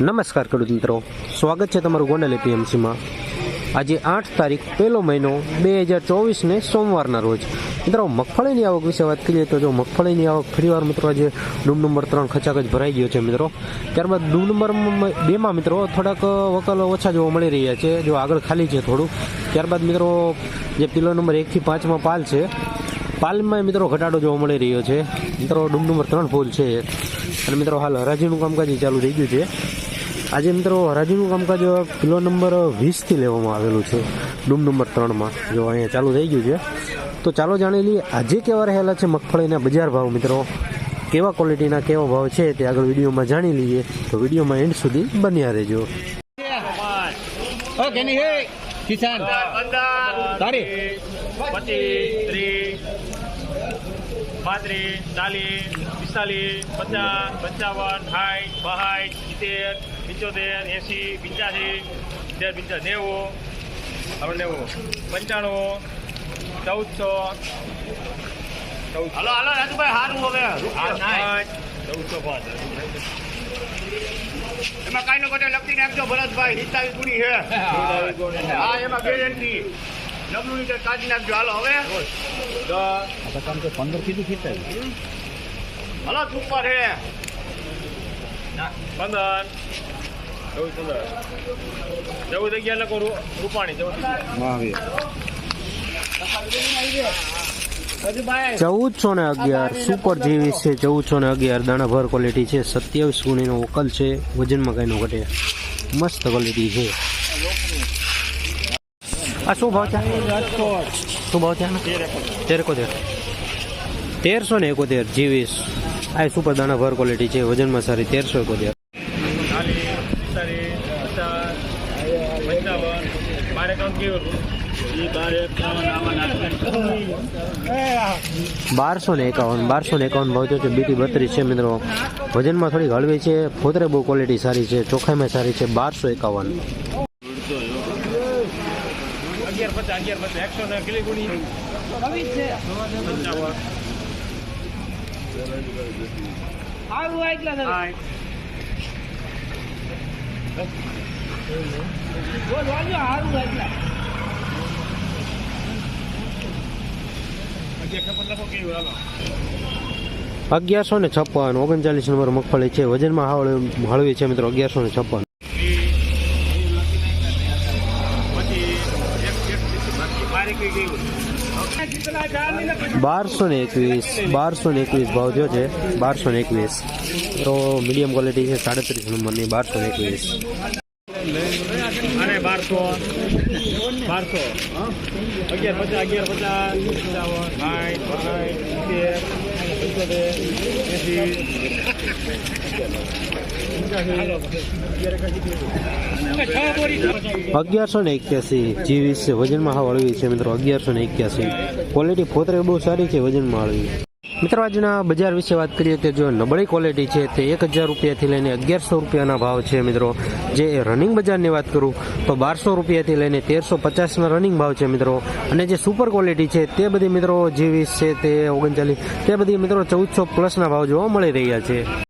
નમસ્કાર ખેડૂત મિત્રો. સ્વાગત છે તમારું ગોંડલ એપીએમસીમાં આજે આઠ તારીખ, પહેલો મહિનો બે હજાર ચોવીસને સોમવારના રોજ. મિત્રો, મગફળીની આવક વિશે વાત કરીએ તો જો મગફળીની આવક ફરીવાર મિત્રો આજે ડૂમ નંબર ત્રણ ખચાક જ ભરાઈ ગયો છે મિત્રો. ત્યારબાદ ડૂમ નંબર બેમાં મિત્રો થોડાક વકલો ઓછા જોવા મળી રહ્યા છે. જો આગળ ખાલી છે થોડું. ત્યારબાદ મિત્રો, જે પિલો નંબર એકથી પાંચમાં પાલ છે, પાલમાં મિત્રો ઘટાડો જોવા મળી રહ્યો છે. મિત્રો, ડૂમ નંબર ત્રણ ફૂલ છે. અને મિત્રો હાલ હરાજીનું કામકાજ ચાલુ થઈ ગયું છે. આજે મિત્રો હરાજીનું કામકાજ કિલો નંબર વીસથી લેવામાં આવેલું છે. ડૂમ નંબર ત્રણમાં જો અહીંયા ચાલુ થઈ ગયું છે. તો ચાલો જાણી લઈએ આજે કેવા રહેલા છે મગફળીના બજાર ભાવ મિત્રો? કેવા ક્વોલિટીના કેવા ભાવ છે તે આગળ વિડીયોમાં જાણી લઈએ. તો વિડીયોમાં એન્ડ સુધી બન્યા રહેજો. ઓકે નહીં. હે કિસાન તારી. પચીસ ત્રીસ. પાંત્રીસ ચાલીસ પિસ્તાલીસ પચાસ પંચાવન સાઠ બાસઠ સિત્તેર પંચોતેર એંસી પંચ્યાસી સિત્તેર પંચા નેવું. આપણે નેવું. પંચાણું ચૌદસો. ચૌદ હલો હાલો રાજુભાઈ હારું હવે. ચૌદસો પાંચ. એમાં કાંઈ નો કટે લખી નાખજો ભરતભાઈ હિતાવી પૂરી છે. હા એમાં ગેરંટી લમણું લીટર કાઢી નાખજો. હાલો હવે. હાલો સુપર હે પંદર. ચૌદ પંદર. ચૌદ અગિયાર લખો રૂપાણી ચૌદ. ચૌદસો ને અગિયાર સુપર જેવી છે ચૌદસો ને અગિયાર. દાણા ભર ક્વોલિટી છે સત્યાવીસ ગુણીનો વકલ છે વજનમાં કઈ નો ઘટે. મસ્ત ક્વોલિટી છે. આ શું ભાવ છે? શું ભાવ છે? તેર એકોતેર તેરસો ને એકોતેર, જીવીસ. આ સુપર દાણા ભર ક્વોલિટી છે, વજનમાં સારી તેરસો એકોતેર. બારસો ને એકાવન બારસો ને એકાવન ભાવ છે, બીટી બત્રીસ છે મિત્રો. વજનમાં થોડીક હળવી છે ફોતરે બહુ ક્વોલિટી સારી છે, ચોખાઈમાં સારી છે, બારસો એકાવન. અગિયાર પચાસ અગિયાર પચાસ એકસો ને કેટલી ગુણી? પંચાવન સાઠ. અગિયાર છપ્પન લખો કેવું હાલો અગિયારસો ને છપ્પન ઓગણચાલીસ નંબર મગફળી છે. વજનમાં હળવી હળવી છે મિત્રો અગિયારસો ને છપ્પન. બારસો ને એકવીસ, બારસો ને એકવીસ ભાવ થયો છે, બારસો ને એકવીસ. તો મીડિયમ ક્વોલિટી છે, સાડત્રીસ નંબરની બારસો ને એકવીસ. બારસો બારસો અગિયાર પચાસ અગિયાર પચાસ, પંચાવન સાઠ સિત્તેર અગિયારસો ને એક્યાસી જીવીસ છે, વજનમાં હા હળવી છે મિત્રો, અગિયારસો ને એક્યાસી. ક્વોલિટી ફોતરે બહુ સારી છે, વજનમાં હળવી. મિત્રો, આજના બજાર વિશે વાત કરીએ તો જો નબળી ક્વોલિટી છે, તે એક હજાર રૂપિયાથી લઈને અગિયારસો રૂપિયાના ભાવ છે મિત્રો. જે રનિંગ બજારની વાત કરું, તો બારસો રૂપિયાથી લઈને તેરસો પચાસના રનિંગ ભાવ છે મિત્રો. અને જે સુપર ક્વોલિટી છે, તે બધી મિત્રો જીવીસ છે તે ઓગણચાલીસ, તે બધી મિત્રો ચૌદસો પ્લસના ભાવ જોવા મળી રહ્યા છે.